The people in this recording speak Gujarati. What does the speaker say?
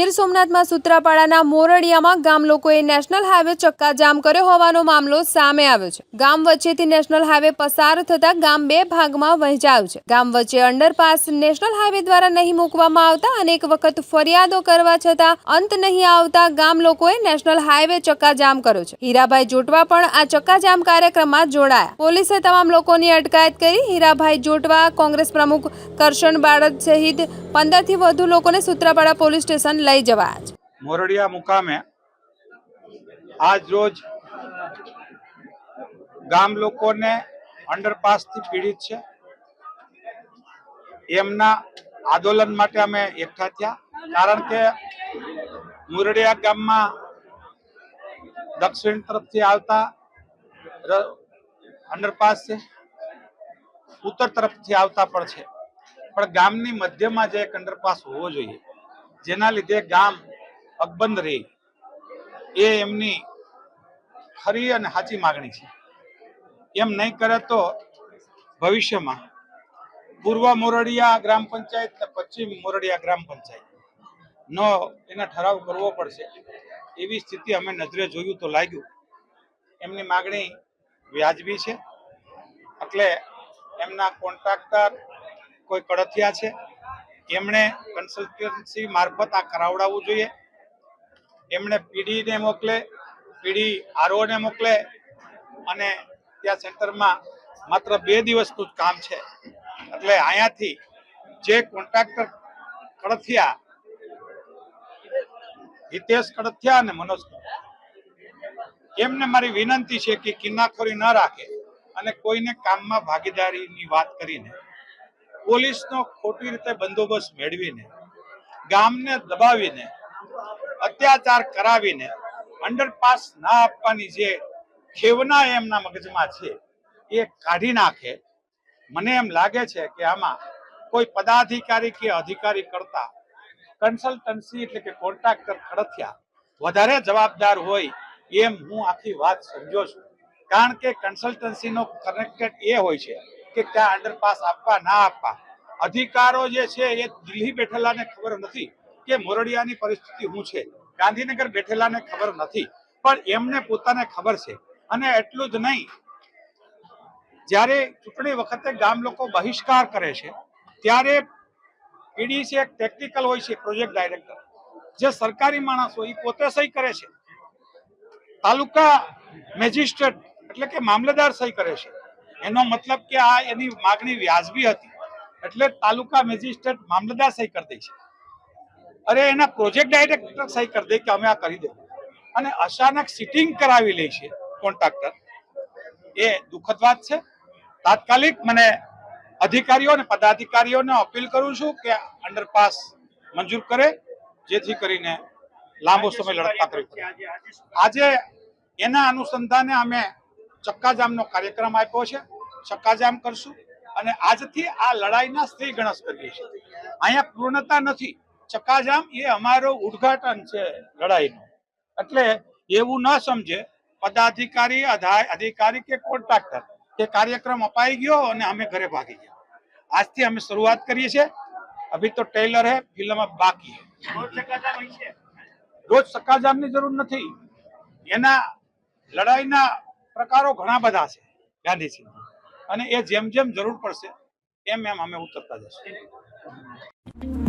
ગીર સોમનાથમાં સૂત્રાપાડાના મોરડિયામાં ગામ લોકોએ નેશનલ હાઈવે ચક્કાજામ કર્યો હોવાનો મામલો સામે આવ્યો છે. ગામ વચ્ચેથી નેશનલ હાઈવે પસાર થતા ગામ બે ભાગમાં વહેંચાયું છે. ગામ વચ્ચે અંડરપાસ નેશનલ હાઈવે દ્વારા નહીં મૂકવામાં આવતા અનેક વખત ફરિયાદો કરવા છતાં અંત નહીં આવતા ગામ લોકોએ નેશનલ હાઈવે ચક્કાજામ કર્યો છે. હીરાભાઈ જોટવા પણ આ ચક્કાજામ કાર્યક્રમમાં જોડાયા. પોલીસે તમામ લોકોની અટકાયત કરી હીરાભાઈ જોટવા, કોંગ્રેસ પ્રમુખ કરશન બાળક સહિત પંદરથી વધુ લોકોને સૂત્રાપાડા પોલીસ સ્ટેશન લઈ જવા મોરડિયા મુકામે આજ રોજ ગામ લોકોને અંડરપાસથી પીડિત છે. એમના આંદોલન માટે અમે એકઠા થયા. કારણ કે મુરડિયા ગામમાં દક્ષિણ તરફથી આવતા અંડરપાસ છે. ઉત્તર તરફથી આવતા પણ છે. પણ ગામની મધ્યમાં જે એક અંડરપાસ હોવો જોઈએ. જેના લીધે ગામ અકબંધ રહે એ એમની ખરી અને સાચી માગણી છે. એમ નહીં કરે તો ભવિષ્યમાં પૂર્વ મોરડિયા ગ્રામ પંચાયત ને પશ્ચિમ મોરડિયા ગ્રામ પંચાયત નો એના ઠરાવ કરવો પડશે. એવી સ્થિતિ અમે નજરે જોયું તો લાગ્યું. એમની માગણી વ્યાજબી છે. એટલે એમના કોન્ટ્રાક્ટર કોઈ કડથિયા છે. એમણે કન્સલ્ટન્સી મારફત આ કરાવડાવવું જોઈએ. એમણે પીડીને મોકલે, પીડી આરઓને મોકલે અને ત્યાં સેન્ટરમાં માત્ર બે દિવસનું જ કામ છે. એટલે અહીંયાથી જે કોન્ટ્રાક્ટર કડથિયા, હિતેશ કડથિયા અને મનોજ એમને મારી વિનંતી છે કે કિન્નાખોરી ન રાખે અને કોઈને કામમાં ભાગીદારીની વાત કરીને પોલીસનો ખોટી રીતે બંદોબસ્ત મેળવીને, ગામને દબાવીને, અત્યાચાર કરાવીને અંડરપાસ ના આપવાની જે ખેવના એમના મગજમાં છે, એ કાઢી નાખે. મને એમ લાગે છે કે આમાં કોઈ પદાધિકારી કે અધિકારી કરતા કન્સલ્ટન્સી એટલે કે કોન્ટ્રાક્ટર ખડથિયા વધારે જવાબદાર હોય એમ હું આખી વાત સમજો છું. કારણ કે કન્સલ્ટન્સીનો કનેક્ટેડ એ હોય છે કે ક્યાં અંડરપાસ આપવા, ના આપવા. અધિકારો જે છે એ દિલ્હી બેઠેલાને ખબર નથી કે મોરડિયાની પરિસ્થિતિ શું છે. ગાંધીનગર બેઠેલાને ખબર નથી. પણ એમને પોતાને ખબર છે. અને એટલું જ નહીં, જ્યારે ચૂંટણી વખતે ગામ લોકો બહિષ્કાર કરે છે, ત્યારે પીડીસી એક ટેકનિકલ હોય છે પ્રોજેક્ટ ડાયરેક્ટર જે સરકારી માણસ હોય, એ પોતે સહી કરે છે. તાલુકા મેજિસ્ટ્રેટ એટલે કે મામલેદાર સહી કરે છે. એનો મતલબ કે આ એની માગણી વ્યાજબી હતી. એટલે તાલુકા મેજિસ્ટ્રેટ મામલતદાર સહી કરી દે છે. અરે એના પ્રોજેક્ટ ડાયરેક્ટર સહી કરી દે કે અમે આ કરી દે. અને અચાનક સિટિંગ કરાવી લે છે કોન્ટ્રાક્ટર. એ દુઃખદ વાત છે. તાત્કાલિક મને અધિકારીઓ અને પદાધિકારીઓને અપીલ કરું છું કે અંડરપાસ મંજૂર કરે જેથી કરીને લાંબો સમય લડતા કરવી પડે આજે એના અનુસંધાને અમે ચક્કાજામનો કાર્યક્રમ આપ્યો છે. ચક્કાજામ કરશું. અને આજથી આ લડાઈના સ્ત્રી ગણસ કરીએ છીએ. અહીંયા પૂર્ણતા નથી. ચક્કાજામ એ અમારો ઉદ્ઘાટન છે લડાઈનું. એટલે એવું ન સમજે પદાધિકારી અધા- અધિકારી કે કોન્ટ્રાક્ટર કે કાર્યક્રમ અપાઈ ગયો અને અમે ઘરે ભાગી ગયા. આજથી અમે શરૂઆત કરીએ છીએ. અભી તો ટેલર હે ફિલ્મ બાકી હે. રોજ ચક્કાજામની જરૂર નથી. એના લડાઈના પ્રકારો ઘણા બધા છે, ગાંધીજી. અને એ જેમ જેમ જરૂર પડશે, એમ એમ અમે ઉતરતા જશું.